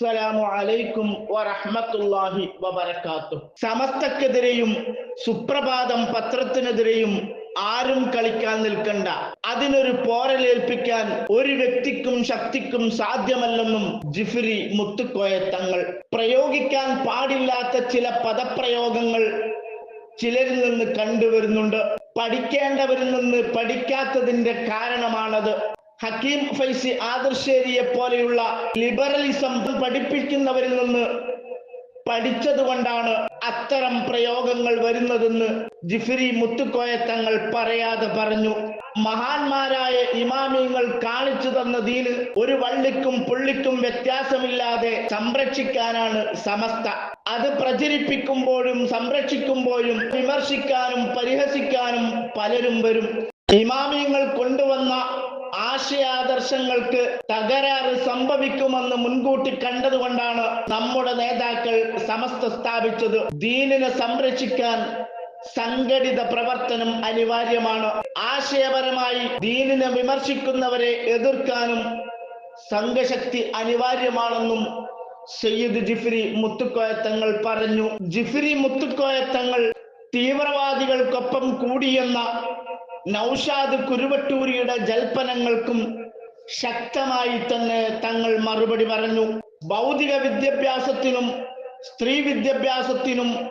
അസ്സലാമു അലൈക്കും വറഹ്മത്തുള്ളാഹി വബർക്കാത്തു സമസ്തക്കെതിരെയും സുപ്രഭാതം പത്രത്തിനെതിരെയും ആരും കളിക്കാൻ നിൽക്കണ്ട. അതിനൊരു പോരലേൽപ്പിക്കാൻ ഒരു വ്യക്തിക്കും ശക്തിക്കും സാധ്യമല്ലെന്നും ജിഫിരി മുത്തുക്കോയ തങ്ങൾ. പ്രയോഗിക്കാൻ പാടില്ലാത്ത ചില പദപ്രയോഗങ്ങൾ ചിലരിൽ നിന്ന് കണ്ടുവരുന്നുണ്ട്. പഠിക്കേണ്ടവരിൽ നിന്ന് പഠിക്കാത്തതിന്റെ കാരണമാണത്. ഹക്കീം ഫൈസി ആദർശേരിയെ പോലെയുള്ള ലിബറലിസം പഠിപ്പിക്കുന്നവരിൽ നിന്ന് പഠിച്ചത് കൊണ്ടാണ് അത്തരം പ്രയോഗങ്ങൾ വരുന്നതെന്ന് ജിഫിരി മുത്തുക്കോയ തങ്ങൾ പറയാതെ പറഞ്ഞു. മഹാന്മാരായ ഇമാമിയങ്ങൾ കാണിച്ചു തന്ന ഒരു വള്ളിക്കും പുള്ളിക്കും വ്യത്യാസമില്ലാതെ സംരക്ഷിക്കാനാണ് സമസ്ത. അത് പ്രചരിപ്പിക്കുമ്പോഴും സംരക്ഷിക്കുമ്പോഴും വിമർശിക്കാനും പരിഹസിക്കാനും പലരും വരും. ഇമാമിയങ്ങൾ കൊണ്ടുവന്ന ആശയാദർശങ്ങൾക്ക് തകരാറ് സംഭവിക്കുമെന്ന് മുൻകൂട്ടി കണ്ടതുകൊണ്ടാണ് നമ്മുടെ നേതാക്കൾ സമസ്ത സ്ഥാപിച്ചത്. ദീനിനെ സംരക്ഷിക്കാൻ സംഘടിത പ്രവർത്തനം അനിവാര്യമാണ്. ആശയപരമായി ദീനിനെ വിമർശിക്കുന്നവരെ എതിർക്കാനും സംഘശക്തി അനിവാര്യമാണെന്നും സയ്യിദ് ജിഫ്രി മുത്തുക്കോയത്തങ്ങൾ പറഞ്ഞു. ജിഫ്രി മുത്തുക്കോയത്തങ്ങൾ തീവ്രവാദികൾക്കൊപ്പം കൂടിയെന്ന നൌഷാദ് കുരുവട്ടൂരിയുടെ ജൽപ്പനങ്ങൾക്കും ശക്തമായി തന്നെ തങ്ങൾ മറുപടി പറഞ്ഞു. ഭൗതിക വിദ്യാഭ്യാസത്തിനും സ്ത്രീ വിദ്യാഭ്യാസത്തിനും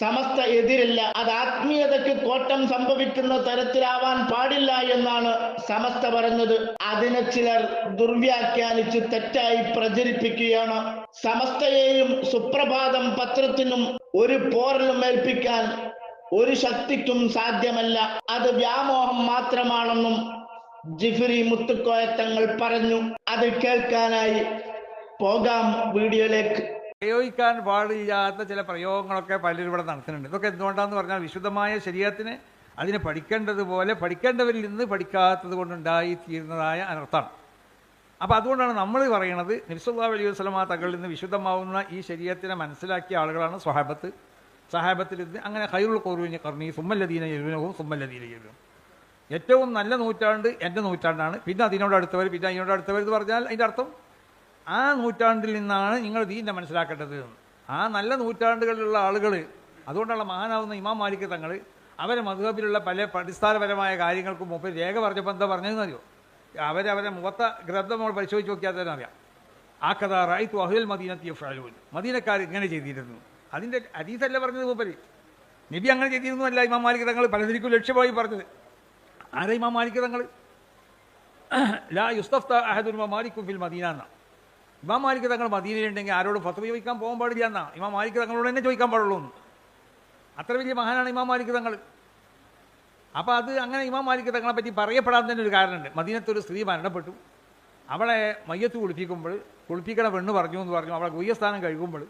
സമസ്ത എതിരില്ല. അത് ആത്മീയതയ്ക്ക് കോട്ടം സംഭവിക്കുന്ന തരത്തിലാവാൻ പാടില്ല എന്നാണ് സമസ്ത പറഞ്ഞത്. അതിനെ ചിലർ ദുർവ്യാഖ്യാനിച്ച് തെറ്റായി പ്രചരിപ്പിക്കുകയാണ്. സമസ്തയെയും സുപ്രഭാതം പത്രത്തിനും ഒരു പോറലും ഏൽപ്പിക്കാൻ ഒരു ശക്തിക്കും സാധ്യമല്ല. അത് വ്യാമോഹം മാത്രമാണെന്നും ജിഫിരി മുത്തുക്കോയത്തങ്ങൾ പറഞ്ഞു. അത് കേൾക്കാനായി പോകാം വീഡിയോയിലേക്ക്. പ്രയോഗിക്കാൻ പാടില്ലാത്ത ചില പ്രയോഗങ്ങളൊക്കെ പലരും ഇവിടെ നടത്തുന്നുണ്ട്. ഇതൊക്കെ എന്തുകൊണ്ടാന്ന് പറഞ്ഞാൽ വിശുദ്ധമായ ശരീരത്തിന് അതിനെ പഠിക്കേണ്ടതുപോലെ പഠിക്കേണ്ടവരിൽ നിന്ന് പഠിക്കാത്തത് കൊണ്ടുണ്ടായി തീരുന്നതായ അനർത്ഥമാണ് അപ്പോൾ അതുകൊണ്ടാണ് നമ്മൾ പറയുന്നത് നിർസുല്ലാ അലൈഹി വസ്ലമ തകളിൽ നിന്ന് വിശുദ്ധമാവുന്ന ഈ ശരീരത്തിനെ മനസ്സിലാക്കിയ ആളുകളാണ് സ്വഹാബത്ത്. സഹാബത്തിൽ അങ്ങനെ ഹൈറുൽ കോറുവിന് കർണി സുമ്മല്ലദീന എഴുവിനവും സുമ്മല്ലദീന എഴുവിനും ഏറ്റവും നല്ല നൂറ്റാണ്ട് എന്റെ നൂറ്റാണ്ടാണ്. പിന്നെ അതിനോട് അടുത്തവർ പിന്നെ അതിനോട് അടുത്തവർ എന്ന് പറഞ്ഞാൽ അതിന്റെ അർത്ഥം ആ നൂറ്റാണ്ടിൽ നിന്നാണ് നിങ്ങൾ ദീന്റെ മനസ്സിലാക്കേണ്ടത്. ആ നല്ല നൂറ്റാണ്ടുകളിലുള്ള ആളുകൾ അതുകൊണ്ടുള്ള മഹാനാവുന്ന ഇമാം മാലിക് തങ്ങൾ അവരെ മധുഹബിലുള്ള പല അടിസ്ഥാനപരമായ കാര്യങ്ങൾക്കും മുമ്പ് രേഖ പറഞ്ഞപ്പോൾ എന്താ പറഞ്ഞതെന്ന് അറിയോ? അവരവരെ മുഖത്ത ഗ്രന്ഥം നമ്മൾ പരിശോധിച്ച് നോക്കിയാൽ തന്നെ അറിയാം. ആ കഥ റൈത്തു അഹുൽ മദീനത്തിയ ഫാലൂൻ മദീനക്കാർ ഇങ്ങനെ ചെയ്തിരുന്നു. അതിന്റെ അതീതല്ല പറഞ്ഞത് മൂപ്പര്? നബി അങ്ങനെ ചെയ്തിരുന്നുമല്ല ഇമാം മാലിക് തങ്ങൾ പലതിരിക്കും ലക്ഷ്യമായി പറഞ്ഞത്. ആരാ ഇമാം മാലിക് തങ്ങൾ? ലാ യുസ്തഫ്ത അഹദുൽ മാലിക്കും ഫിൽ മദീന എന്നാ. ഇമാം മാലിക് തങ്ങൾ മദീനയിലുണ്ടെങ്കിൽ ആരോടും ഫത്വ ചോദിക്കാൻ പോകാൻ പാടില്ല എന്നാ. ഇമാം മാലിക് തങ്ങളോട് തന്നെ ചോദിക്കാൻ പാടുള്ളൂ എന്ന്. അത്ര വലിയ മഹാനാണ് ഇമാം മാലിക് തങ്ങൾ. അപ്പോൾ അത് അങ്ങനെ ഇമാം മാലിക് തങ്ങളെ പറ്റി പറയപ്പെടാൻ തന്നെ ഒരു കാരണമുണ്ട്. മദീനത്തൊരു സ്ത്രീ മരണപ്പെട്ടു. അവളെ മയ്യത്ത് കുളിപ്പിക്കുമ്പോൾ കുളിപ്പിക്കണ പെണ്ണ് പറഞ്ഞു എന്ന് പറഞ്ഞു. അവളെ ഗുയ്യസ്ഥാനം കഴുകുമ്പോൾ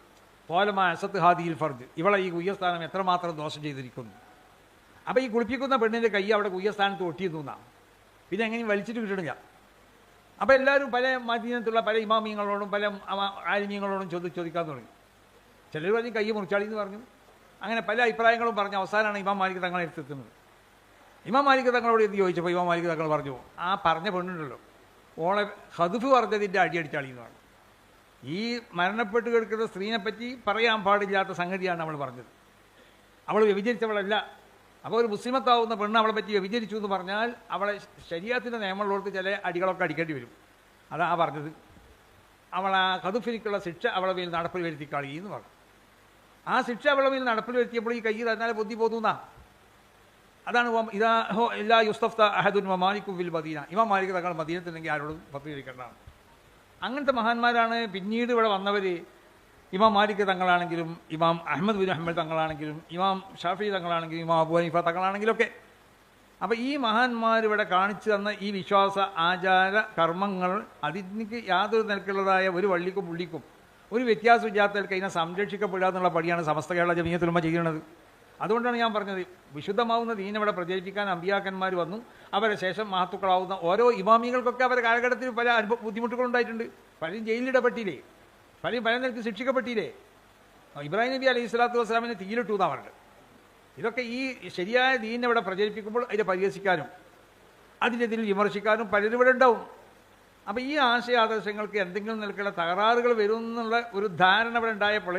പോലമാ അസത്ത് ഹാദിയിൽ ഫർദ്. ഇവളെ ഈ കുയ്യസ്ഥാനം എത്രമാത്രം ദോഷം ചെയ്തിരിക്കുന്നു? അപ്പോൾ ഈ കുളിപ്പിക്കുന്ന പെണ്ണിന്റെ കൈ അവിടെ കുയ്യസ്ഥാനത്ത് ഒട്ടിയിരുന്നു എന്നാണ് പിന്നെ എങ്ങനെയും വലിച്ചിട്ട് കിട്ടണില്ല അപ്പോൾ എല്ലാവരും പല മദീനത്തുള്ള പല ഇമാമിയങ്ങളോടും പല ആലിമ്യങ്ങളോടും ചോദി ചോദിക്കാൻ തുടങ്ങി. ചിലർ പറഞ്ഞു കൈ മുറിച്ചാളി എന്ന് പറഞ്ഞു. അങ്ങനെ പല അഭിപ്രായങ്ങളും പറഞ്ഞ് അവസാനമാണ് ഇമാം മാലിക് തങ്ങളെ എടുത്തെത്തുന്നത് ഇമാം മാലിക് തങ്ങളോട് എന്ത് ചോദിച്ചപ്പോൾ ഇമാം മാലിക് തങ്ങൾ പറഞ്ഞു ആ പറഞ്ഞ പെണ്ണുണ്ടല്ലോ. ഓളെ ഹദുഫ് പറഞ്ഞതിന്റെ അടിയടിച്ചാളി എന്ന് ഈ മരണപ്പെട്ട് കിടക്കുന്ന സ്ത്രീനെപ്പറ്റി പറയാൻ പാടില്ലാത്ത സംഗതിയാണ് നമ്മൾ പറഞ്ഞത്. അവൾ വ്യഭിചരിച്ചവളല്ല. അപ്പോൾ ഒരു മുസ്ലിമത്താവുന്ന പെണ്ണ് അവളെ പറ്റി വ്യഭിചരിച്ചു എന്ന് പറഞ്ഞാൽ അവളെ ശരീരത്തിന്റെ നിയമമുള്ളവർക്ക് ചില അടികളൊക്കെ അടിക്കേണ്ടി വരും. അതാ പറഞ്ഞത്. അവൾ ആ കതുഫിനിക്കുള്ള ശിക്ഷ അവളെ മേൽ നടപ്പിൽ വരുത്തി കളി എന്ന് പറഞ്ഞു. ആ ശിക്ഷ അവളെ മേൽ നടപ്പിൽ വരുത്തിയപ്പോൾ ഈ കയ്യിൽ തന്നാൽ ബുദ്ധി പോകുന്ന അതാണ് ഇതാ എല്ലാ യുസ്തഫ്ത അഹദുൻ മാലിക്കും വിൽ മദീന. ഇമാ മാലിക് തങ്ങൾ മദീനത്തിനെങ്കിൽ ആരോടും പത്രികരിക്കേണ്ടതാണ് അങ്ങനത്തെ മഹാന്മാരാണ്. പിന്നീട് ഇവിടെ വന്നവർ ഇമാം മാലിക് തങ്ങളാണെങ്കിലും ഇമാം അഹമ്മദ് ബിൻ അഹമ്മദ് തങ്ങളാണെങ്കിലും ഇമാം ഷാഫി തങ്ങളാണെങ്കിലും ഇമാം അബു ഹനീഫ തങ്ങളാണെങ്കിലും ഒക്കെ അപ്പോൾ ഈ മഹാന്മാർ ഇവിടെ കാണിച്ചു തന്ന ഈ വിശ്വാസ ആചാര കർമ്മങ്ങൾ അതിനിക്ക് യാതൊരു നിലക്കുള്ളതായ ഒരു വള്ളിക്കും പുള്ളിക്കും ഒരു വ്യത്യാസമില്ലാത്തവർക്ക് അതിനെ സംരക്ഷിക്കപ്പെടുക എന്നുള്ള പടിയാണ് സമസ്ത കേരള ജമീയത്തുലമ ചെയ്യുന്നത് അതുകൊണ്ടാണ് ഞാൻ പറഞ്ഞത് വിശുദ്ധമാവുന്ന ദീൻ അവിടെ പ്രചരിപ്പിക്കാൻ അമ്പിയാക്കന്മാർ വന്നു. അവരെ ശേഷം മഹത്തുക്കളാവുന്ന ഓരോ ഇമാമികൾക്കൊക്കെ അവരുടെ കാലഘട്ടത്തിൽ പല അനുഭവ ബുദ്ധിമുട്ടുകളുണ്ടായിട്ടുണ്ട് പലരും ജയിലിടപെട്ടില്ലേ പലരും പല നിലയ്ക്ക് ശിക്ഷിക്കപ്പെട്ടില്ലേ? ഇബ്രാഹിം നബി അലൈഹി സ്വലാത്തു വസ്സലാമിനെ തീയിലിട്ടു എന്നാണ് പറഞ്ഞത്. ഇതൊക്കെ ഈ ശരിയായ ദീൻ ഇവിടെ പ്രചരിപ്പിക്കുമ്പോൾ അതിനെ പരിഹസിക്കാനും അതിനെതിരിൽ വിമർശിക്കാനും പലരും ഇവിടെ ഉണ്ടാവും. അപ്പോൾ ഈ ആശയാദർശങ്ങൾക്ക് എന്തെങ്കിലും നിലക്കുള്ള തകരാറുകൾ വരും എന്നുള്ള ഒരു ധാരണ ഇവിടെ ഉണ്ടായപ്പോൾ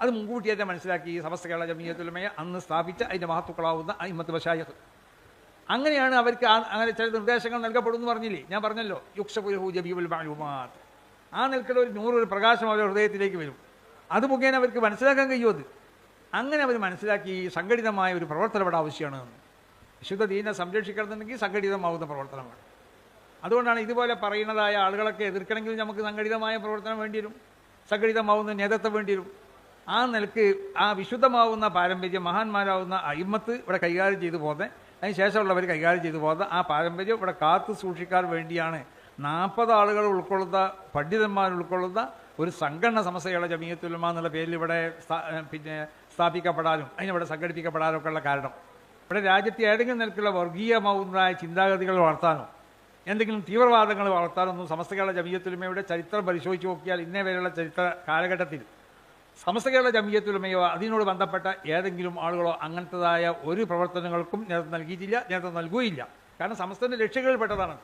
അത് മുൻകൂട്ടി തന്നെ മനസ്സിലാക്കി സമസ്ത കേരള ജമീയത്തുലമയ അന്ന് സ്ഥാപിച്ച അതിന്റെ മഹത്വക്കളാവുന്ന അഹിമത്ത് ബഷായത്ത്. അങ്ങനെയാണ് അവർക്ക് അങ്ങനെ ചില നിർദ്ദേശങ്ങൾ നൽകപ്പെടും എന്ന് പറഞ്ഞില്ലേ? ഞാൻ പറഞ്ഞല്ലോ യുക്ഷപുരഹു ജബീബുൽ മാലുമാത്ത് ആ നിൽക്കുന്ന ഒരു നൂറ് ഒരു പ്രകാശം അവരുടെ ഹൃദയത്തിലേക്ക് വരും. അത് മുഖേന അവർക്ക് മനസ്സിലാക്കാൻ കഴിയുമോ അത്? അങ്ങനെ അവർ മനസ്സിലാക്കി സംഘടിതമായ ഒരു പ്രവർത്തനം ഇവിടെ ആവശ്യമാണ്. വിശുദ്ധ ദീനെ സംരക്ഷിക്കണമെന്നുണ്ടെങ്കിൽ സംഘടിതമാവുന്ന പ്രവർത്തനമാണ്. അതുകൊണ്ടാണ് ഇതുപോലെ പറയുന്നതായ ആളുകളൊക്കെ എതിർക്കണമെങ്കിൽ നമുക്ക് സംഘടിതമായ പ്രവർത്തനം വേണ്ടി വരും. സംഘടിതമാവുന്ന നേതൃത്വം വേണ്ടി വരും. ആ നിലയ്ക്ക് ആ വിശുദ്ധമാവുന്ന പാരമ്പര്യം മഹാന്മാരാവുന്ന അയിമത്ത് ഇവിടെ കൈകാര്യം ചെയ്തു പോകുന്നത് അതിന് ശേഷമുള്ളവർ കൈകാര്യം ചെയ്തു പോകുന്നത് ആ പാരമ്പര്യം ഇവിടെ കാത്തു സൂക്ഷിക്കാൻ വേണ്ടിയാണ് നാൽപ്പത് ആളുകൾ ഉൾക്കൊള്ളുന്ന പണ്ഡിതന്മാർ ഉൾക്കൊള്ളുന്ന ഒരു സംഘടന സമസ്തയുള്ള ജമീയത്തുലമ എന്നുള്ള പേരിൽ ഇവിടെ പിന്നെ സ്ഥാപിക്കപ്പെടാനും അതിനിവിടെ സംഘടിപ്പിക്കപ്പെടാനും ഒക്കെ ഉള്ള കാരണം. ഇവിടെ രാജ്യത്തെ ഏതെങ്കിലും നിലക്കുള്ള വർഗീയമാവുന്നതായ ചിന്താഗതികൾ വളർത്താനോ എന്തെങ്കിലും തീവ്രവാദങ്ങൾ വളർത്താനൊന്നും സമസ്ത കേരള ജമീയത്തുലമയുടെ ചരിത്രം പരിശോധിച്ച് നോക്കിയാൽ ഇന്നേ വരെയുള്ള ചരിത്ര കാലഘട്ടത്തിൽ സമസ്ത കേരള ജമീയത്തുലമയോ അതിനോട് ബന്ധപ്പെട്ട ഏതെങ്കിലും ആളുകളോ അങ്ങനത്തതായ ഒരു പ്രവർത്തനങ്ങൾക്കും നേതൃത്വം നൽകിയിട്ടില്ല നേതൃത്വം നൽകുകയില്ല. കാരണം സമസ്തന്റെ ലക്ഷ്യങ്ങളിൽപ്പെട്ടതാണ്.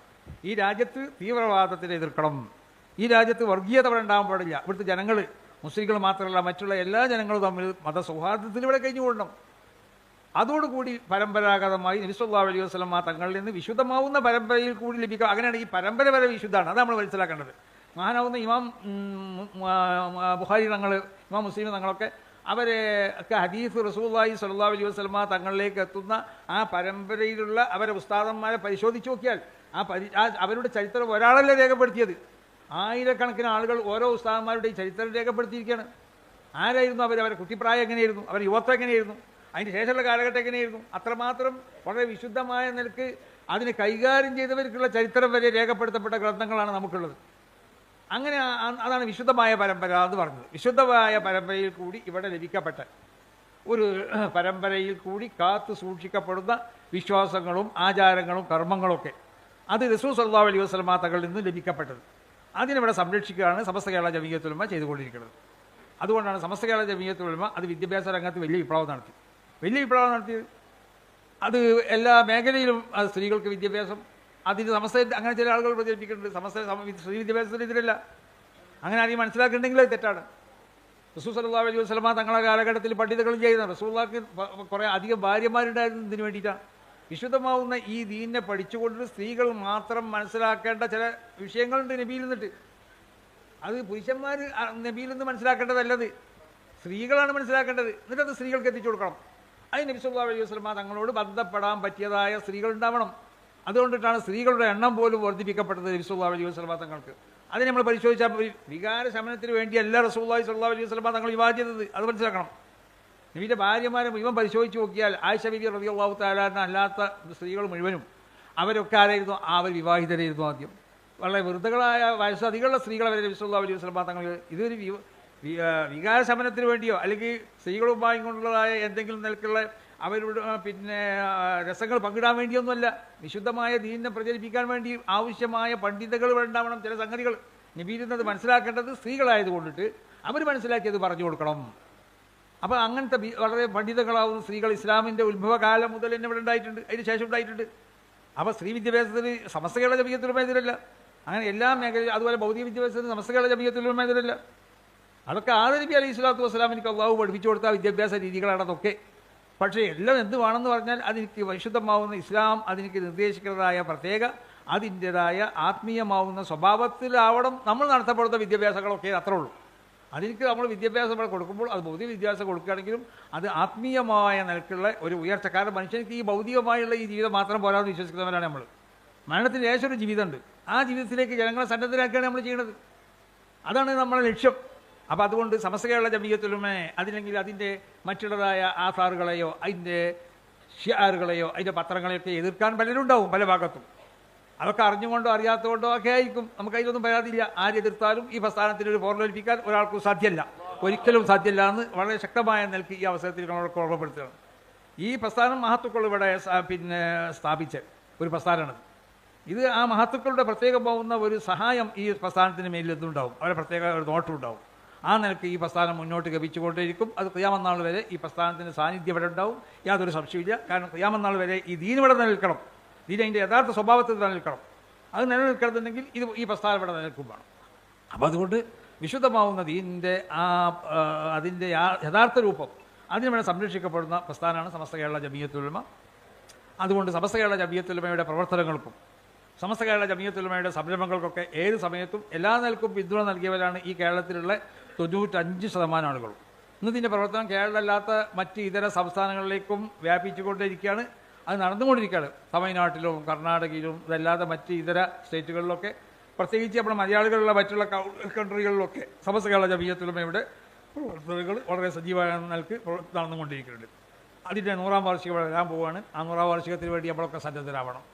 ഈ രാജ്യത്ത് തീവ്രവാദത്തിനെ എതിർക്കണം. ഈ രാജ്യത്ത് വർഗീയത ഇവിടെ ഉണ്ടാകാൻ പാടില്ല. ഇവിടുത്തെ ജനങ്ങൾ മുസ്ലിങ്ങൾ മാത്രമല്ല മറ്റുള്ള എല്ലാ ജനങ്ങളും തമ്മിൽ മതസൗഹാർദ്ദത്തിൽ ഇവിടെ കഴിഞ്ഞുകൊള്ളണം അതോടുകൂടി പരമ്പരാഗതമായി നബിസ്വല്ലാ അലൈഹി വസ്ലം ആ തങ്ങളിൽ നിന്ന് വിശുദ്ധമാവുന്ന പരമ്പരയിൽ കൂടി ലഭിക്കുക. അങ്ങനെയാണ് ഈ പരമ്പര വരെ വിശുദ്ധമാണ്. അത് നമ്മൾ മനസ്സിലാക്കേണ്ടത്. മഹാനാവുന്ന ഇമാം ബുഖാരി തങ്ങൾ ഇമാം മുസ്ലിം തങ്ങളൊക്കെ അവർ ഒക്കെ ഹദീഫ് റസൂല്ലായി സല്ലാ അലൈഹി വസ്ലമ തങ്ങളിലേക്ക് എത്തുന്ന ആ പരമ്പരയിലുള്ള അവരെ ഉസ്താദന്മാരെ പരിശോധിച്ച് നോക്കിയാൽ ആ പരി അവരുടെ ചരിത്രം ഒരാളല്ലേ രേഖപ്പെടുത്തിയത്? ആയിരക്കണക്കിന് ആളുകൾ ഓരോ ഉസ്താദന്മാരുടെയും ചരിത്രം രേഖപ്പെടുത്തിയിരിക്കുകയാണ്. ആരായിരുന്നു അവർ? അവരുടെ കുട്ടിപ്രായം എങ്ങനെയായിരുന്നു? അവർ യുവത്വം എങ്ങനെയായിരുന്നു? അതിന് ശേഷമുള്ള കാലഘട്ടം എങ്ങനെയായിരുന്നു? അത്രമാത്രം വളരെ വിശുദ്ധമായ നിലയ്ക്ക് അതിനെ കൈകാര്യം ചെയ്തവർക്കുള്ള ചരിത്രം വരെ രേഖപ്പെടുത്തപ്പെട്ട ഗ്രന്ഥങ്ങളാണ് നമുക്കുള്ളത്. അങ്ങനെ അതാണ് വിശുദ്ധമായ പരമ്പര എന്ന് പറഞ്ഞത്. വിശുദ്ധമായ പരമ്പരയിൽ കൂടി ഇവിടെ ലഭിക്കപ്പെട്ട ഒരു പരമ്പരയിൽ കൂടി കാത്തു സൂക്ഷിക്കപ്പെടുന്ന വിശ്വാസങ്ങളും ആചാരങ്ങളും കർമ്മങ്ങളൊക്കെ അത് റസൂ സല്ലാ അലൈഹി വസ്ലമാ നിന്ന് ലഭിക്കപ്പെട്ടത്. അതിനിവിടെ സംരക്ഷിക്കുകയാണ് സമസ്ത കേരള ജമീയത്തുലമ ചെയ്തുകൊണ്ടിരിക്കുന്നത്. അതുകൊണ്ടാണ് സമസ്ത കേരള ജമീയത്തുലമ അത് വിദ്യാഭ്യാസ രംഗത്ത് വലിയ വിപ്ലവം നടത്തി. വലിയ വിപ്ലവം നടത്തിയത്? അത് എല്ലാ മേഖലയിലും സ്ത്രീകൾക്ക് വിദ്യാഭ്യാസം അതിന് സമസ്ത അങ്ങനെ ചില ആളുകൾ പ്രചരിപ്പിക്കുന്നുണ്ട്. സമസ്ത സ്ത്രീ വിദ്യാഭ്യാസത്തിന് അങ്ങനെ ആരെയും മനസ്സിലാക്കുന്നുണ്ടെങ്കിൽ തെറ്റാണ്. റസൂൽ സല്ലാ അലൈഹി വസ്ലമ തങ്ങളെ കാലഘട്ടത്തിൽ പണ്ഡിതകളും ചെയ്യുന്ന റസൂള്ളാക്ക് കുറേ അധികം ഭാര്യമാരുണ്ടായിരുന്നു ഇതിന് വേണ്ടിയിട്ടാണ്. വിശുദ്ധമാവുന്ന ഈ ദീനിനെ പഠിച്ചുകൊണ്ട് സ്ത്രീകൾ മാത്രം മനസ്സിലാക്കേണ്ട ചില വിഷയങ്ങളുണ്ട് നബിയിൽ നിന്നിട്ട്. അത് പുരുഷന്മാർ നബിയിൽ നിന്ന് മനസ്സിലാക്കേണ്ടതല്ലത്. സ്ത്രീകളാണ് മനസ്സിലാക്കേണ്ടത്. എന്നിട്ട് അത് സ്ത്രീകൾക്ക് എത്തിച്ചു കൊടുക്കണം. അത് നബി സുല്ലാ അലൈഹി വസ്ലമ തങ്ങളോട് ബന്ധപ്പെടാൻ പറ്റിയതായ സ്ത്രീകൾ ഉണ്ടാവണം. അതുകൊണ്ടിട്ടാണ് സ്ത്രീകളുടെ എണ്ണം പോലും വർദ്ധിപ്പിക്കപ്പെട്ടത് സല്ലല്ലാഹു അലൈഹി വസല്ലമ തങ്ങൾക്ക്. അത് നമ്മൾ പരിശോധിച്ചാൽ വികാര ശമനത്തിന് വേണ്ടി എല്ലാ റസൂല്ലാഹി സല്ലല്ലാഹു അലൈഹി വസല്ലമ തങ്ങൾ വിവാഹം അത് മനസ്സിലാക്കണം. നബിയുടെ ഭാര്യമാരെ മുഴുവൻ പരിശോധിച്ച് നോക്കിയാൽ ആയിഷ ബിബി റളിയല്ലാഹു താലാറിന് അല്ലാത്ത സ്ത്രീകൾ മുഴുവനും അവരൊക്കെ ആരായിരുന്നു? അവർ വിവാഹിതരായിരുന്നു ആദ്യം. വളരെ വൃദ്ധകളായ വയസ്സധികളുടെ സ്ത്രീകൾ അവരെ സല്ലല്ലാഹു അലൈഹി വസല്ലമ തങ്ങൾ ഇതൊരു വികാര ശമനത്തിന് വേണ്ടിയോ അല്ലെങ്കിൽ സ്ത്രീകളുമായി കൊണ്ടുള്ളതായ എന്തെങ്കിലും നിലക്കുള്ള അവരുടെ പിന്നെ രസങ്ങൾ പങ്കിടാൻ വേണ്ടിയൊന്നുമല്ല. വിശുദ്ധമായ ദീനിനെ പ്രചരിപ്പിക്കാൻ വേണ്ടി ആവശ്യമായ പണ്ഡിതകൾ ഉണ്ടാവണം. ചില സംഗതികൾ നിബീരുന്നത് മനസ്സിലാക്കേണ്ടത് സ്ത്രീകളായത് കൊണ്ടിട്ട് അവർ മനസ്സിലാക്കിയത് പറഞ്ഞു കൊടുക്കണം. അപ്പോൾ അങ്ങനത്തെ വളരെ പണ്ഡിതകളാവുന്ന സ്ത്രീകൾ ഇസ്ലാമിന്റെ ഉത്ഭവകാലം മുതൽ തന്നെ ഇവിടെ ഉണ്ടായിട്ടുണ്ട്. അതിന് ശേഷം ഉണ്ടായിട്ടുണ്ട്. അപ്പോൾ സ്ത്രീ വിദ്യാഭ്യാസത്തിന് സമസ്ത കേരള ജമീയത്തിലും എതിരല്ല. അങ്ങനെ എല്ലാ മേഖലയിലും അതുപോലെ ഭൗതിക വിദ്യാഭ്യാസത്തിന് സമസ്ത കേരള ജമീയത്തിലും എതിരല്ല. അതൊക്കെ ആദരിപ്പി അലൈഹി സ്വലാത്തു വസ്സലാമിനിക്ക് അള്ളാഹു പഠിപ്പിച്ചു കൊടുത്ത വിദ്യാഭ്യാസ രീതികളാണ് അതൊക്കെ. പക്ഷേ എല്ലാം എന്ത് വേണമെന്ന് പറഞ്ഞാൽ അതെനിക്ക് വിശുദ്ധമാവുന്ന ഇസ്ലാം അതെനിക്ക് നിർദ്ദേശിക്കുന്നതായ പ്രത്യേക അതിന്റെതായ ആത്മീയമാവുന്ന സ്വഭാവത്തിലാവണം നമ്മൾ നടത്തപ്പെടുന്ന വിദ്യാഭ്യാസങ്ങളൊക്കെ അത്രേ ഉള്ളൂ. അതിനിക്ക് നമ്മൾ വിദ്യാഭ്യാസം ഇവിടെ കൊടുക്കുമ്പോൾ അത് ഭൗതിക വിദ്യാഭ്യാസം കൊടുക്കുകയാണെങ്കിലും അത് ആത്മീയമായ നിലക്കുള്ള ഒരു ഉയർച്ച കാരണം മനുഷ്യർക്ക് ഈ ഭൗതികമായുള്ള ഈ ജീവിതം മാത്രം പോരാതെ വിശ്വസിക്കുന്നവരാണ് നമ്മൾ. മരണത്തിന് ശേഷം ഒരു ജീവിതമുണ്ട്. ആ ജീവിതത്തിലേക്ക് ജനങ്ങളെ സന്നദ്ധരാക്കുകയാണ് നമ്മൾ ചെയ്യുന്നത്. അതാണ് നമ്മുടെ ലക്ഷ്യം. അപ്പോൾ അതുകൊണ്ട് സമസ്തകേരള ജമീയത്തിലുമേ അതില്ലെങ്കിൽ അതിന്റെ മറ്റുള്ളതായ ആധാറുകളെയോ അതിന്റെ ഷിയാറുകളെയോ അതിന്റെ പത്രങ്ങളെയൊക്കെ എതിർക്കാൻ പലരുണ്ടാവും പല ഭാഗത്തും. അതൊക്കെ അറിഞ്ഞുകൊണ്ടോ അറിയാത്തതുകൊണ്ടോ ഒക്കെ ആയിരിക്കും. നമുക്ക് അതിലൊന്നും പറയാതില്ല ആരെതിർത്താലും ഈ പ്രസ്ഥാനത്തിന് ഒരു പോർലേൽപ്പിക്കാൻ ഒരാൾക്കും സാധ്യമല്ല ഒരിക്കലും സാധ്യമല്ല എന്ന് വളരെ ശക്തമായ നിലയ്ക്ക് ഈ അവസരത്തിൽ നമ്മളൊക്കെ ഓർമ്മപ്പെടുത്തുകയാണ്. ഈ പ്രസ്ഥാനം മഹത്വക്കൾ ഇവിടെ പിന്നെ സ്ഥാപിച്ച ഒരു പ്രസ്ഥാനമാണ് ഇത് ആ മഹത്വക്കളുടെ പോകുന്ന ഒരു സഹായം ഈ പ്രസ്ഥാനത്തിന് മേലിൽ എന്തുണ്ടാവും? അവരെ പ്രത്യേക ഒരു നോട്ടം ഉണ്ടാവും ആ നിലയ്ക്ക് ഈ പ്രസ്ഥാനം മുന്നോട്ട് ഗമിച്ചുകൊണ്ടേയിരിക്കും അത് ക്രിയാമന്നാൾ വരെ ഈ പ്രസ്ഥാനത്തിന് സാന്നിധ്യം ഇവിടെ ഉണ്ടാവും. യാതൊരു സംശയമില്ല കാരണം ക്രിയാമന്നാൾ വരെ ഈ ദീൻ ഇവിടെ നിലനിൽക്കണം. ദീൻ അതിന്റെ യഥാർത്ഥ സ്വഭാവത്തിൽ നിലനിൽക്കണം. അത് നിലനിൽക്കണമെന്നുണ്ടെങ്കിൽ ഇത് ഈ പ്രസ്ഥാനം ഇവിടെ നിലനിൽക്കും വേണം അപ്പോൾ അതുകൊണ്ട് വിശുദ്ധമാവുന്ന ദീനിന്റെ ആ അതിന്റെ യഥാർത്ഥ രൂപം അതിന് വേണ്ടി സംരക്ഷിക്കപ്പെടുന്ന പ്രസ്ഥാനമാണ് സമസ്ത കേരള ജമീയത്തുലമ അതുകൊണ്ട് സമസ്ത കേരള ജമീയത്തുലമയുടെ പ്രവർത്തനങ്ങൾക്കും സമസ്ത കേരള ജമീയത്തുലമയുടെ സംരംഭങ്ങൾക്കൊക്കെ ഏത് സമയത്തും എല്ലാ നിലക്കും പിന്തുണ നൽകിയവരാണ് ഈ കേരളത്തിലുള്ള തൊണ്ണൂറ്റഞ്ച് ശതമാനം ആളുകളും ഇന്ന് ഇതിന്റെ പ്രവർത്തനം കേരളമല്ലാത്ത മറ്റ് ഇതര സംസ്ഥാനങ്ങളിലേക്കും വ്യാപിച്ചുകൊണ്ടിരിക്കുകയാണ് അത് നടന്നുകൊണ്ടിരിക്കുകയാണ്. തമിഴ്നാട്ടിലും കർണാടകയിലും ഇതല്ലാതെ മറ്റ് ഇതര സ്റ്റേറ്റുകളിലൊക്കെ. പ്രത്യേകിച്ച് നമ്മുടെ മലയാളികളുള്ള മറ്റുള്ള കൺട്രികളിലൊക്കെ സമസ്ത കേരള ജമീയത്തുലമയുടെ പ്രവർത്തനങ്ങൾ വളരെ സജീവമായ നിലയ്ക്ക് നടന്നുകൊണ്ടിരിക്കുന്നുണ്ട്. അതിന്റെ നൂറാം വാർഷികം വരാൻ പോവുകയാണ്. ആ നൂറാം വാർഷികത്തിന് വേണ്ടി നമ്മളൊക്കെ സന്നദ്ധരാവണം.